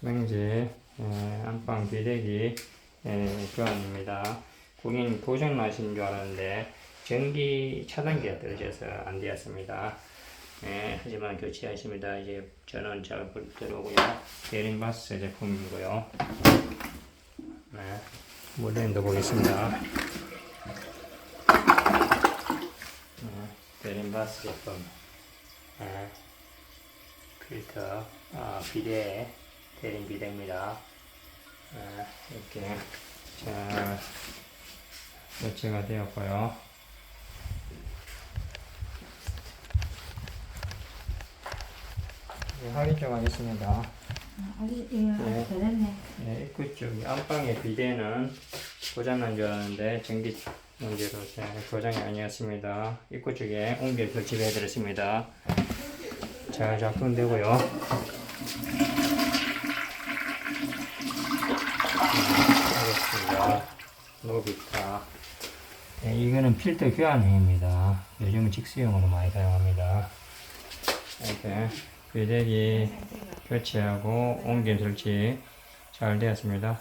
맹지 에, 안방 비대기 에, 교환입니다. 고객님 고장 나신 줄 알았는데 전기 차단기가 떨어져서 안 되었습니다. 예, 하지만 교체하십니다. 이제 전원 잘 들어오고요. 베린바스 제품이고요. 네, 모델도 보겠습니다. 네, 베린바스 제품. 네, 필터, 아, 비대, 대린 비대입니다. 네, 이렇게 잘 교체가 되었고요. 네, 확인 좀 하겠습니다. 아직 이거 네. 잘했네. 네, 입구 쪽 안방의 비대는 고장난 줄 알았는데 전기 문제로 제 고장이 아니었습니다. 입구 쪽에 옮겨 교체해 드렸습니다. 잘 작동되고요. 네, 알겠습니다. 노비타. 네, 이거는 필터 교환형입니다. 요즘은 직수형으로 많이 사용합니다. 이렇게 비대기 교체하고 옮겨 설치 잘 되었습니다.